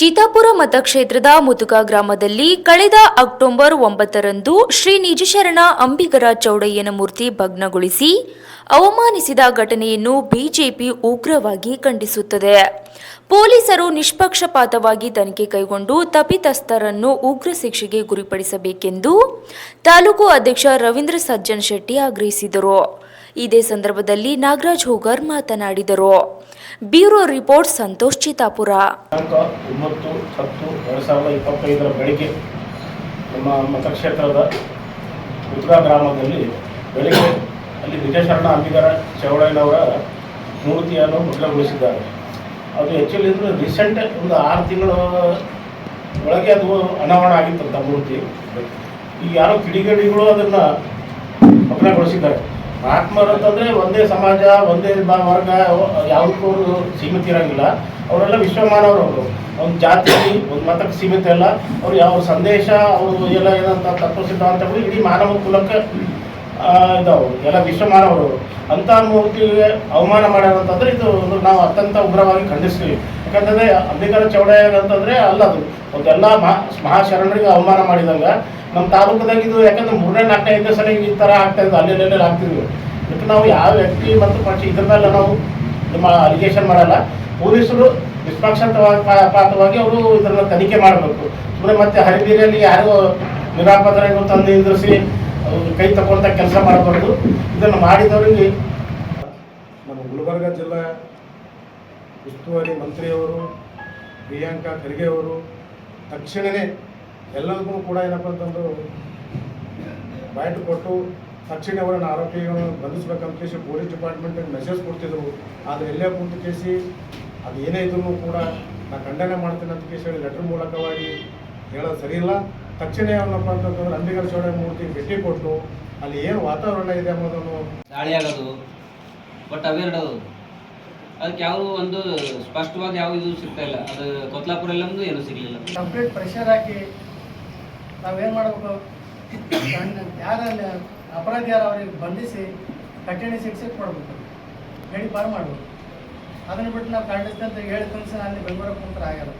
ಚಿತಾಪುರ ಮತಕ್ಷೇತ್ರದ ಮುತುಕ ಗ್ರಾಮದಲ್ಲಿ ಕಳೆದ ಅಕ್ಟೋಬರ್ ಒಂಬತ್ತರಂದು ಶ್ರೀ ನಿಜಶರಣ ಅಂಬಿಗರ ಚೌಡಯ್ಯನ ಮೂರ್ತಿ ಭಗ್ನಗೊಳಿಸಿ ಅವಮಾನಿಸಿದ ಘಟನೆಯನ್ನು ಬಿಜೆಪಿ ಉಗ್ರವಾಗಿ ಖಂಡಿಸುತ್ತದೆ. ಪೊಲೀಸರು ನಿಷ್ಪಕ್ಷಪಾತವಾಗಿ ತನಿಖೆ ಕೈಗೊಂಡು ತಪಿತಸ್ಥರನ್ನು ಉಗ್ರ ಶಿಕ್ಷೆಗೆ ಗುರಿಪಡಿಸಬೇಕೆಂದು ತಾಲೂಕು ಅಧ್ಯಕ್ಷ ರವೀಂದ್ರ ಸಜ್ಜನ್ ಶೆಟ್ಟಿ ಆಗ್ರಹಿಸಿದರು. ಇದೇ ಸಂದರ್ಭದಲ್ಲಿ ನಾಗರಾಜ್ ಹೋಗರ್ ಮಾತನಾಡಿದರು. ಬ್ಯೂರೋ ರಿಪೋರ್ಟ್ ಸಂತೋಷ್ ಚಿತಾಪುರ ನಮ್ಮ ಮತಕ್ಷೇತ್ರದ ಉತ್ತರ ಗ್ರಾಮದಲ್ಲಿ ಬೆಳಿಗ್ಗೆ ಅಲ್ಲಿ ವಿಜಯಶರಣ ಅಂಬಿಗರ ಚೌಡಯ್ಯನವರ ಮೂರ್ತಿಯನ್ನು ಮುದ್ರಗೊಳಿಸಿದ್ದಾರೆ ಅದು ಆ್ಯಕ್ಚುಲಿ ಅಂದರೆ ರೀಸೆಂಟ್ ಒಂದು ಆರು ತಿಂಗಳ ಒಳಗೆ ಅದು ಅನಾವರಣ ಆಗಿತ್ತಂತ ಮೂರ್ತಿ. ಈಗ ಯಾರೋ ಕಿಡಿಗೇಡಿಗಳು ಅದನ್ನು ಭಗ್ನಗೊಳಿಸಿದ್ದಾರೆ ಮಹಾತ್ಮರು ಅಂತಂದರೆ ಒಂದೇ ಸಮಾಜ, ಒಂದೇ ವರ್ಗ, ಯಾವುದಕ್ಕೂ ಸೀಮಿತ ಇರೋಂಗಿಲ್ಲ. ಅವರೆಲ್ಲ ವಿಶ್ವಮಾನವರು ಅವರು. ಒಂದು ಜಾತಿ, ಒಂದು ಮತಕ್ಕೆ ಸೀಮಿತ ಅಲ್ಲ. ಅವ್ರು ಯಾವ ಸಂದೇಶ, ಅವರು ಎಲ್ಲ ಏನಂತ ತತ್ವ ಸಿದ್ಧಾಂತಗಳು ಇಡೀ ಮಾನವ ಕುಲಕ್ಕೆ ಇದಾವು. ಎಲ್ಲ ವಿಶ್ವಮಾನವರು. ಅಂಥ ಮೂರ್ತಿಗೆ ಅವಮಾನ ಮಾಡ್ಯಾರಂತಂದ್ರೆ ಇದು ನಾವು ಅತ್ಯಂತ ಉಗ್ರವಾಗಿ ಖಂಡಿಸ್ತೀವಿ. ಯಾಕಂತಂದ್ರೆ ಅಂಬಿಕಾರ ಚೌಡಯ್ಯ ಅಂತಂದ್ರೆ ಅಲ್ಲ ಅದು. ಒಂದೆಲ್ಲ ಮಹಾ, ಮಹಾಶರಣರಿಗೆ ಅವಮಾನ ಮಾಡಿದಾಗ. ನಮ್ಮ ತಾಲೂಕದಾಗ ಇದು ಯಾಕಂದ್ರೆ ಮೂರನೇ, ನಾಲ್ಕನೇ, ಐದನೇ ಸಲ ಈ ಥರ ಆಗ್ತಾ ಇದ್ದು ಅಲ್ಲಿ ಅಲ್ಲಿ ಆಗ್ತಿದ್ವಿ. ಇದಕ್ಕೆ ನಾವು ಯಾವ ವ್ಯಕ್ತಿ ಮತ್ತು ಪಕ್ಷ ಇದ್ರ ಮೇಲೆ ನಾವು ನಿಮ್ಮ ಅಲಿಗೇಷನ್ ಮಾಡಲ್ಲ. ಪೊಲೀಸರು ನಿಷ್ಪಕ್ಷಪಾತವಾಗಿ ಪಾತವಾಗಿ ಅವರು ಇದನ್ನ ತನಿಖೆ ಮಾಡಬೇಕು. ಸುಮ್ಮನೆ ಮತ್ತೆ ಹರಿಬೀರಿಯಲ್ಲಿ ಯಾರು ನಿರಾಪದರಿಗೆ ತಂದು ನಿಂದ್ರಿಸಿ ಕೈ ತಗೊಂತ ಕೆಲಸ ಮಾಡಬಾರ್ದು. ಇದನ್ನು ಮಾಡಿದವರಿಗೆ ನಮ್ಮ ಗುಲ್ಬರ್ಗ ಜಿಲ್ಲಾ ಉಸ್ತುವಾರಿ ಮಂತ್ರಿಯವರು, ಪ್ರಿಯಾಂಕಾ ಖರ್ಗೆ ಅವರು ತಕ್ಷಣವೇ ಎಲ್ಲರಿಗೂ ಕೂಡ ಏನಪ್ಪ ಅಂತಂದು ಬಾಯ್ಟ್ ಕೊಟ್ಟು ತಕ್ಷಣ ಅವರನ್ನು ಆರೋಪಿಗಳನ್ನು ಬಂಧಿಸಬೇಕಂತ ಕೇಸಿ ಪೊಲೀಸ್ ಡಿಪಾರ್ಟ್ಮೆಂಟಿಗೆ ಮೆಸೇಜ್ ಕೊಡ್ತಿದ್ರು. ಆದರೆ ಎಲ್ಲೇ ಕೂತು ಕೇಸಿ ಅದು ಏನೇ ಇದ್ರೂ ಕೂಡ ನಾನು ಖಂಡನೆ ಮಾಡ್ತೀನಿ ಅಂತ ಕೇಸಿ ಹೇಳಿ ಲೆಟ್ರ್ ಮೂಲಕವಾಗಿ ಹೇಳೋದು ಸರಿಯಿಲ್ಲ ತಕ್ಷಣ ಏನಪ್ಪ ಅಂತಂದ್ರೆ ಅಂಬಿಗರ ಚೌಡ ಮೂರ್ತಿ ಭೇಟಿ ಕೊಟ್ಟು ಅಲ್ಲಿ ಏನು ವಾತಾವರಣ ಇದೆ ಅನ್ನೋದನ್ನು ದಾಳಿ ಆಗೋದು, ಬಟ್ ಅವೆರಡು ಅದಕ್ಕೆ ಯಾವ ಒಂದು ಸ್ಪಷ್ಟವಾದ ಯಾವ ಇದು ಸಿಗ್ತಾ ಇಲ್ಲ. ಅದು ಕೊತ್ಲಾಪುರ ಎಲ್ಲಂದು ಏನು ಸಿಗಲಿಲ್ಲ. ಕಂಪ್ಲೀಟ್ ಪ್ರೆಷರ್ ಹಾಕಿ ನಾವೇನು ಮಾಡಬೇಕು? ಯಾರಲ್ಲಿ ಅಪರಾಧಿ ಯಾರು ಅವರಿಗೆ ಬಂಧಿಸಿ ಕಠಿಣ ಶಿಕ್ಷೆ ಕೊಡ್ಬೇಕು. ಹೇಳಿ ಪಾರು ಮಾಡಬೇಕು. ಅದನ್ನು ಬಿಟ್ಟು ನಾವು ಖಂಡಿಸ್ತಂತ ಹೇಳಿ ತಕ್ಷಣ ಅಲ್ಲಿ ಬೆಂಗಳೂರಿಗೆ ಕುಂತ್ರ ಆಗಲ್ಲ.